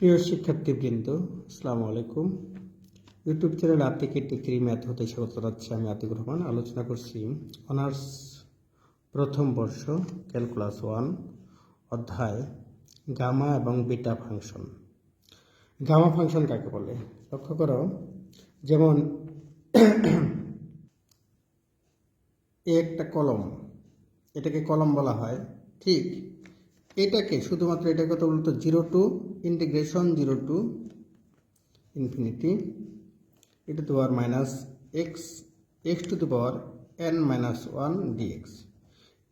প্রিয় শিক্ষার্থীবৃন্দ, আসসালামু আলাইকুম। ইউটিউব চ্যানেল আতিক একটি থ্রি ম্যাথ হতে স্বাগত জানাচ্ছি। আমি আতিকুর রহমান। আলোচনা করছি অনার্স প্রথম বর্ষ ক্যালকুলাস ওয়ান অধ্যায় গামা এবং বিটা ফাংশন। গামা ফাংশন কাকে বলে? লক্ষ্য করো, যেমন একটা কলম, এটাকে কলম বলা হয়। ঠিক এটাকে শুধুমাত্র এটা কত বলতো zero to integration zero to infinity E to the power minus X X to the power N minus one DX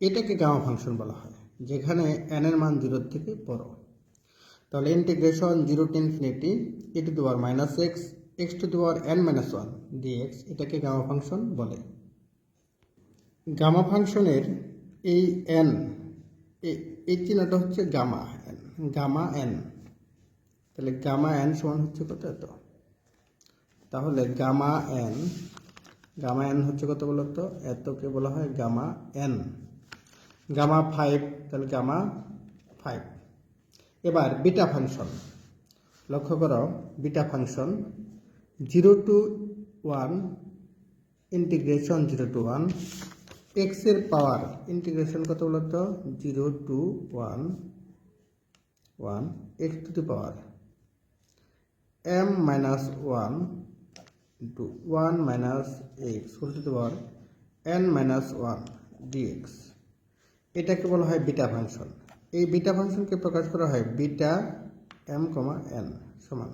এটাকে গামা ফাংশন বলা হয়, যেখানে এন এর মান জিরোর থেকে বড়। তাহলে integration zero to infinity E to the power minus X X to the power N minus one DX এটাকে গামা ফাংশন বলে। গামা ফাংশনের এই এন এই চিহ্নটা হচ্ছে গামা এন গামা এন। তাহলে গামা এন সমান হচ্ছে কত এত? তাহলে গামা এন গামা এন হচ্ছে কত বলতো এতকে বলা হয় গামা এন। গামা ফাইভ, তাহলে গামা ফাইভ। এবার বিটা ফাংশন। লক্ষ্য করো, beta function zero to one, integration zero to one এক্সের পাওয়ার ইন্টিগ্রেশন কত বলতো? Zero to one one X to the power M minus one into one minus X whole to the power N minus one DX এটাকে বলা হয় beta function এই beta ফাংশনকে প্রকাশ করা হয় বিটা এম কমা এন সমান।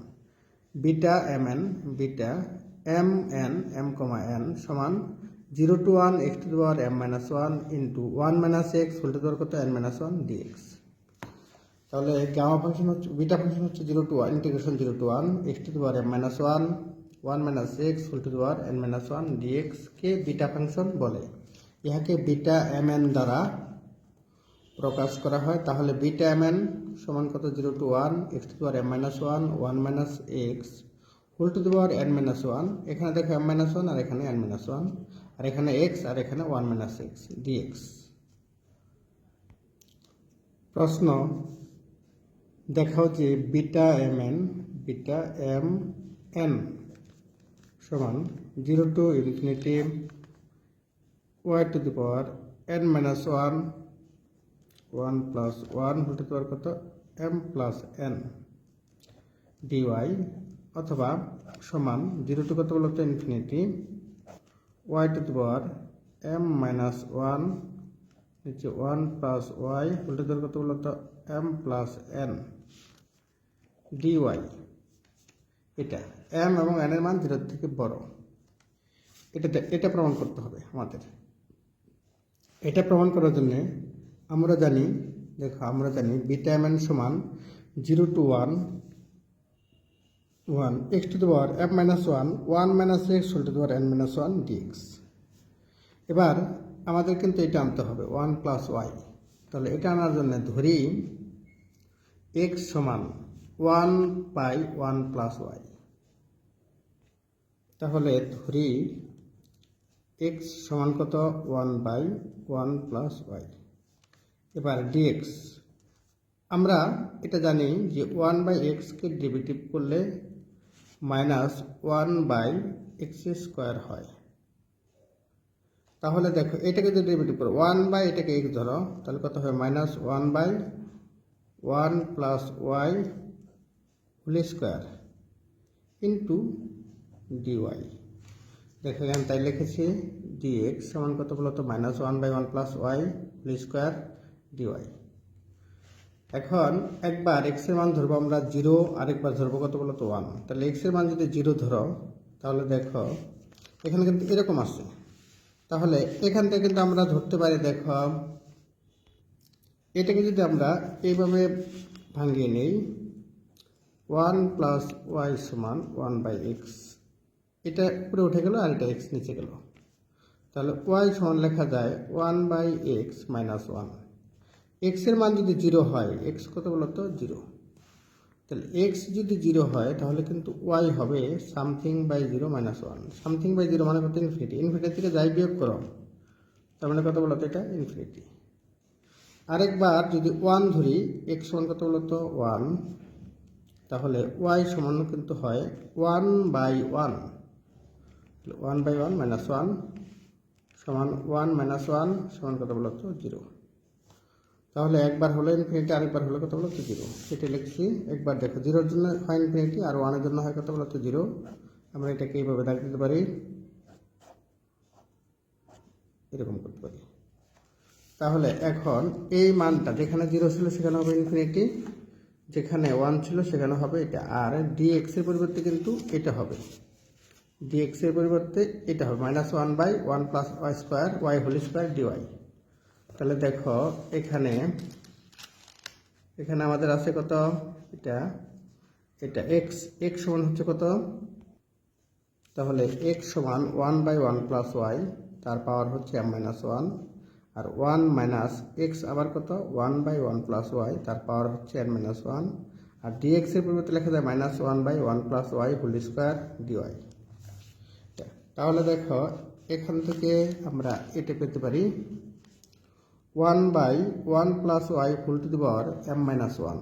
Beta M N beta M N M comma N সমান zero to one, X to power M minus one into one minus X, whole to কত? N minus one DX. তাহলে gamma function হচ্ছে beta function হচ্ছে zero to one integration zero to one, X to power M minus one one minus X, whole to power N minus one ডিএক্সকে beta function বলে। ইহাকে beta M N দ্বারা প্রকাশ করা হয়। তাহলে beta M N সমান কত? Zero to one, X to power M minus one one minus X whole to the power N minus one এখানে দেখো এম মাইনাস ওয়ান আর এখানে এন মাইনাস ওয়ান আর এখানে এক্স আর এখানে ওয়ান মাইনাস এক্স ডিএক্স প্রশ্ন, দেখাও যে beta M N beta M N সমান zero to infinity Y to the power N minus one one plus one whole to the power কত? M plus N dy অথবা সমান zero to কত বলতো infinity Y to the power M minus one নিচে one plus Y whole to the power কত বলতো M plus N dy এটা M এবং এন এর মান জিরোর থেকে বড়। এটাতে, এটা প্রমাণ করতে হবে আমাদের। এটা প্রমাণ করার জন্য আমরা জানি, দেখো আমরা জানি বিটা এম এন সমান zero to one one, X to the power F minus one one minus X whole to the power N minus one DX. এবার আমাদের কিন্তু এটা আনতে হবে, ওয়ান প্লাস ওয়াই। তাহলে এটা আনার জন্য ধরি এক্স সমান one by one plus Y. তাহলে ধরি এক্স সমান কত? One by one plus Y. এবার ডিএক্স, আমরা এটা জানি যে ওয়ান বাই এক্সকে ডেরিভেটিভ করলে minus one by X square হয়। তাহলে দেখো, এটাকে যদি ডেরিভেটিভ করো, ওয়ান বাই এটাকে এক্স ধরো, তাহলে কত হবে? Minus one by one plus Y whole square into DY দেখো, এখানে তাই লিখেছি ডিএক্স সমান কত বলতো? Minus one by one plus Y whole square DY এখন একবার এক্সের মান ধরবো আমরা জিরো আরেকবার ধরবো কত বলতো ওয়ান তাহলে এক্সের মান যদি জিরো ধরো, তাহলে দেখো, এখানে কিন্তু এরকম আছে তাহলে এখান থেকে কিন্তু আমরা ধরতে পারি, দেখো, এটাকে যদি আমরা এইভাবে ভাঙিয়ে নিই ওয়ান প্লাস ওয়াই সমান ওয়ান বাই এক্স এটা উপরে উঠে গেল আর এটা এক্স নিচে গেল। তাহলে ওয়াই সমান লেখা যায় one by X minus one এক্সের মান যদি জিরো হয় এক্স কত বলতো? জিরো তাহলে এক্স যদি জিরো হয়, তাহলে কিন্তু ওয়াই হবে something by zero minus one something by zero মানে কত? ইনফিনিটি ইনফিনিটি থেকে যাই বিয়োগ করো, তার মানে কত বলতো এটা? ইনফিনিটি আরেকবার যদি ওয়ান ধরি এক্স ওয়ান কত বলতো? ওয়ান তাহলে ওয়াই সমান কিন্তু হয় one by one one by one minus one সমান ওয়ান মাইনাস ওয়ান সমান কত বলতো? জিরো তাহলে একবার হলো ইনফিনিটি আরেকবার হলো কত বলতো জিরো সেটা লিখছি, একবার দেখো জিরোর জন্য হয় ইনফিনিটি আর ওয়ানের জন্য হয় কত বলতো জিরো আমরা এটাকে এইভাবে দাগ দিতে পারি। এরকম করতে পারি। তাহলে এখন এই মানটা যেখানে জিরো ছিল সেখানে হবে ইনফিনিটি যেখানে ওয়ান ছিল সেখানে হবে এটা। আর ডি এক্সের পরিবর্তে কিন্তু এটা হবে। ডি এক্সের পরিবর্তে এটা হবে। Minus one by one plus Y square Y whole square DY তাহলে দেখো, এখানে এখানে আমাদের আছে কত? এটা এটা এক্স এক্স সমান হচ্ছে কত? তাহলে এক্স সমান one by one plus y তার পাওয়ার হচ্ছে এম মাইনাস ওয়ান আর ওয়ান মাইনাস এক্স আবার কত? One by one plus y তার পাওয়ার হচ্ছে এন মাইনাস ওয়ান আর ডিএক্স এর পরিবর্তে লেখা যায় minus one by one plus y whole square dy তাহলে দেখো, এখান থেকে আমরা এটা পেতে পারি। One by one plus y full to the power m minus one.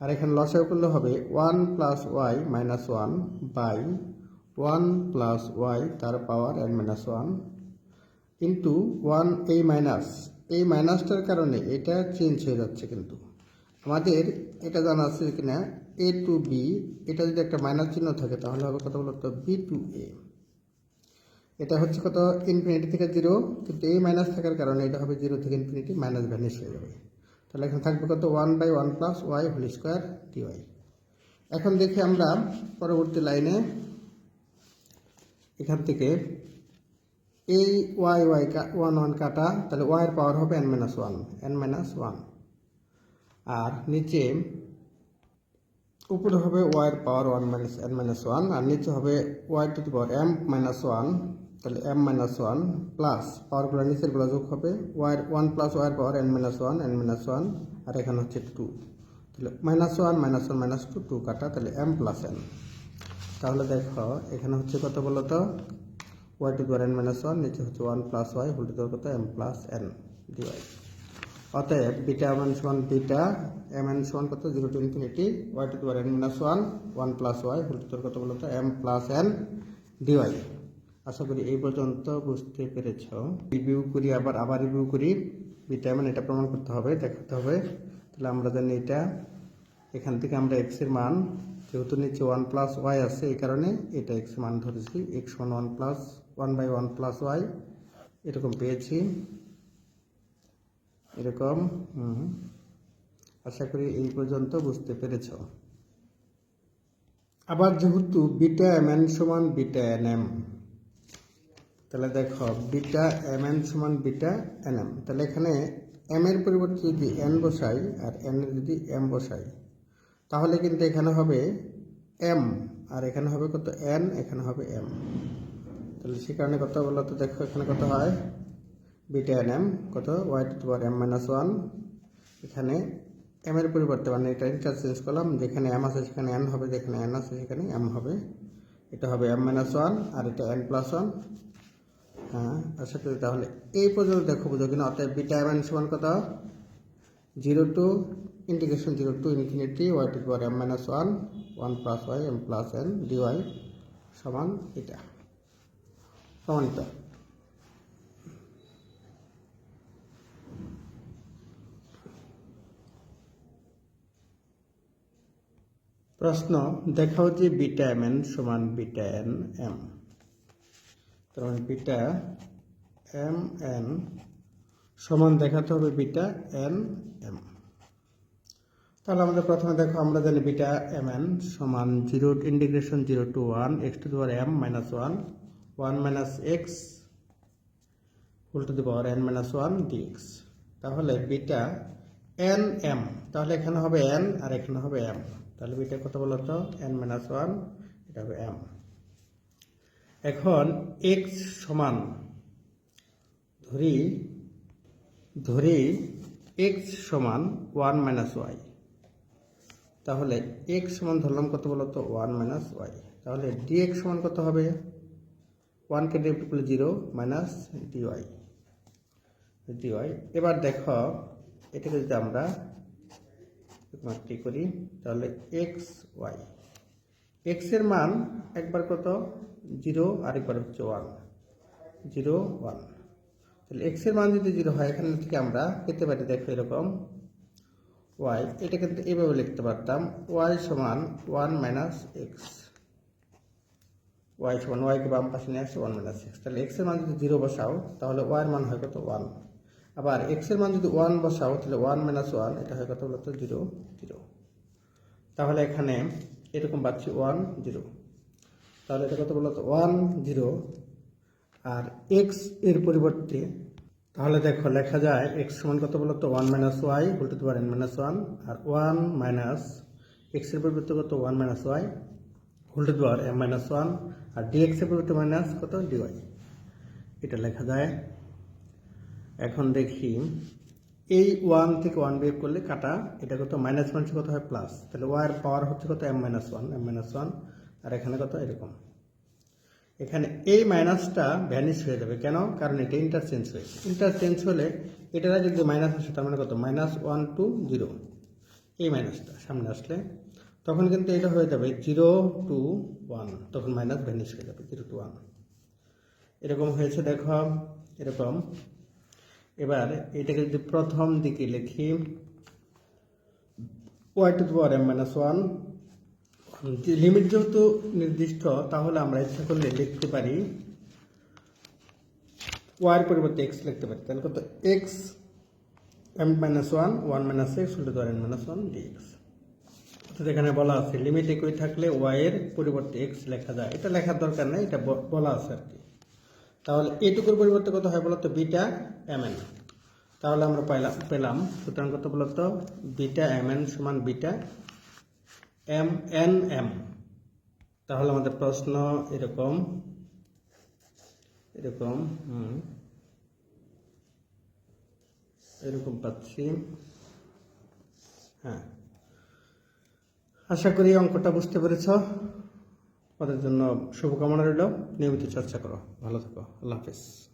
আর এখানে লসাগু করলে হবে one plus y minus one by one plus y তার power n minus one into one এই মাইনাস। এই মাইনাসটার কারণে এটা চেঞ্জ হয়ে যাচ্ছে কিন্তু। আমাদের এটা জানা আছে কিনা এ টু বি, এটা যদি একটা মাইনাস চিহ্ন থাকে তাহলে হবে কথা বলতো? B to a. এটা হচ্ছে কত? ইনফিনিটি থেকে জিরো কিন্তু এই মাইনাস থাকার কারণে এটা হবে জিরো থেকে ইনফিনিটি মাইনাস ভ্যানিশ হয়ে যাবে। তাহলে এখানে থাকবে কত? One by one plus y whole square dy এখন দেখি আমরা পরবর্তী লাইনে এখান থেকে এই ওয়াই ওয়াই ওয়ান ওয়ান কাটা, তাহলে ওয়াইয়ের পাওয়ার হবে n minus one n minus one আর নিচে উপরে হবে ওয়াইয়ের power one minus n minus one আর নিচে হবে y to the power m minus one তাহলে এম মাইনাস ওয়ান প্লাস পাওয়ারগুলো নিচেরগুলো যোগ হবে ওয়াইয়ের ওয়ান প্লাস ওয়াইয়ের power n minus one n minus one আর এখানে হচ্ছে টু তাহলে minus one minus one minus two two কাটা, তাহলে এম প্লাস এন তাহলে দেখো, এখানে হচ্ছে কত বলো তো? Y to power n minus one নিচে হচ্ছে one plus y whole to power কত? এম প্লাস এন ডিওয়াই অতএব বিটা এম এন সমান বিটা এম এন সমান কত? Zero to infinity y to power n minus one one plus y whole to কত বলো তো? এম প্লাস এন ডিওয়াই আশা করি এই পর্যন্ত বুঝতে পেরেছ। রিভিউ করি, আবার আবার রিভিউ করি। এম এটা প্রমাণ করতে হবে, দেখাতে হবে। তাহলে আমরা জানি এটা, এখান থেকে আমরা এক্সের মান, যেহেতু নিচে ওয়ান প্লাস ওয়াই আছে, এই কারণে এটা এক্স মান ধরেছি। X one one plus one by one plus y এরকম পেয়েছি। এরকম আশা করি এই পর্যন্ত বুঝতে পেরেছ। আবার যেহেতু বিটা এম এন সমান বিটা এন এম তাহলে দেখো, বিটা এম এন সমান বিটা এন এম। তাহলে এখানে এম এর পরিবর্তে যদি এন বসাই, আর এন এর যদি এম বসাই, তাহলে কিন্তু এখানে হবে এম। আর এখানে হবে কত? এন, এখানে হবে এম। তাহলে সে কারণে কত বলো তো দেখো, এখানে কত হয়? Beta n m. কত? Y to power m minus one এখানে এম এর পরিবর্তে মানে এটা ইন্টারচেঞ্জ করলাম, যেখানে এম আছে সেখানে এন হবে, যেখানে এন আছে সেখানে এম হবে। এটা হবে এম মাইনাস ওয়ান আর এটা এন প্লাস ওয়ান হ্যাঁ আশা করি তাহলে এই পর্যন্ত দেখো বুঝো কিনা অর্থাৎ বিটা এম সমান কত? Zero to integration zero to infinity y to power m minus one one plus y m plus n dy সমান এটা প্রমাণিত প্রশ্ন, দেখাও যে বিটা এম এন সমান বিটা এন এম মানে বিটা এম এন সমান দেখাতে হবে বিটা এন এম। তাহলে আমাদের প্রথমে দেখো, আমরা জানি বিটা এম এন সমান zero integration zero to one, x to the power m minus one one minus x whole to the power n minus one dx. তাহলে বিটা এন এম, তাহলে এখানে হবে এন আর এখানে হবে এম। তাহলে beta কত বলো তো এন মাইনাস ওয়ান, এটা হবে এম। এখন এক্স সমান, ধরি ধরি এক্স সমান ওয়ান মাইনাস ওয়াই তাহলে এক্স সমান ধরলাম কত বলো তো? ওয়ান মাইনাস ওয়াই তাহলে ডিএক্স সমান কত হবে? ওয়ানকে ডিভাইড করলে জিরো মাইনাস ডিওয়াই ডিওয়াই এবার দেখো, এটাকে যদি আমরা মাত্রি করি? তাহলে এক্স ওয়াই এক্সের মান একবার কত? জিরো, আরেকবার হচ্ছে ওয়ান জিরো ওয়ান তাহলে এক্সের মান যদি জিরো হয়, এখান থেকে আমরা পেতে পারি, দেখো এরকম। ওয়াই এটা কিন্তু এভাবে লিখতে পারতাম। ওয়াই সমান ওয়ান মাইনাস এক্স ওয়াই সমান ওয়াইকে বাম পাশে নিয়ে আসছে ওয়ান মাইনাস এক্স তাহলে এক্সের মান যদি জিরো বসাও, তাহলে ওয়াইয়ের মান হয় কত? ওয়ান আবার এক্সের মান যদি ওয়ান বসাও, তাহলে ওয়ান মাইনাস ওয়ান এটা হয় কত বলতো? Zero zero. তাহলে এখানে এরকম পাচ্ছি ওয়ান জিরো। তাহলে এটা কত বলতো ওয়ান জিরো। আর এক্সের পরিবর্তে, তাহলে দেখো লেখা যায় এক্স সমান কত বলতো ওয়ান মাইনাস ওয়াই উল্টো দেওয়ার এন মাইনাস ওয়ান আর ওয়ান মাইনাস এক্সের পরিবর্তে কত? ওয়ান মাইনাস ওয়াই উল্টো দেওয়ার এম মাইনাস ওয়ান আর ডিএক্স এর পরিবর্তে মাইনাস কত? ডিওয়াই এটা লেখা যায়। এখন দেখি, এই ওয়ান থেকে ওয়ান বিয়োগ করলে কাটা, এটা কত? মাইনাস মাইনাস কত? হয় প্লাস তাহলে ওয়ার পাওয়ার হচ্ছে কত? M minus one m minus one আর এখানে কত? এরকম। এখানে এই মাইনাসটা ভ্যানিশ হয়ে যাবে। কেন? কারণ এটা ইন্টারচেঞ্জ হয়েছে। ইন্টারচেঞ্জ হলে এটা যদি মাইনাস আসে, তার মানে কত? মাইনাস ওয়ান টু জিরো এই মাইনাসটা সামনে আসলে তখন কিন্তু এটা হয়ে যাবে জিরো টু ওয়ান তখন মাইনাস ভ্যানিশ হয়ে যাবে জিরো টু ওয়ান এরকম হয়েছে, দেখো। এরকম। এবার এটাকে যদি প্রথম দিকে লিখি y to power m minus one limit যেহেতু নির্দিষ্ট, তাহলে আমরা ইচ্ছা করলে লিখতে পারি ওয়াইয়ের পরিবর্তে এক্স লিখতে পারি। তাহলে কত? X m minus one one minus x উল্টো দেওয়ার এন মাইনাস ওয়ান ডিএক্স অর্থাৎ এখানে বলা আছে লিমিট একই থাকলে ওয়াইয়ের পরিবর্তে এক্স লেখা যায়। এটা লেখার দরকার নেই, এটা বলা আছে আর কি। তাহলে এটুকুর পরিবর্তে কত হয় বলতো? বিটা এম এন তাহলে আমরা পাইলাম পেলাম। সুতরাং কত বলতো? বিটা এম এন সমান বিটা এম এন এম তাহলে আমাদের প্রশ্ন এরকম এরকম এরকম পাচ্ছি। হ্যাঁ। আশা করি অঙ্কটা বুঝতে পেরেছ। আমাদের জন্য শুভকামনা রইল। নিয়মিত চর্চা করো। ভালো থাকো। আল্লাহ হাফিজ।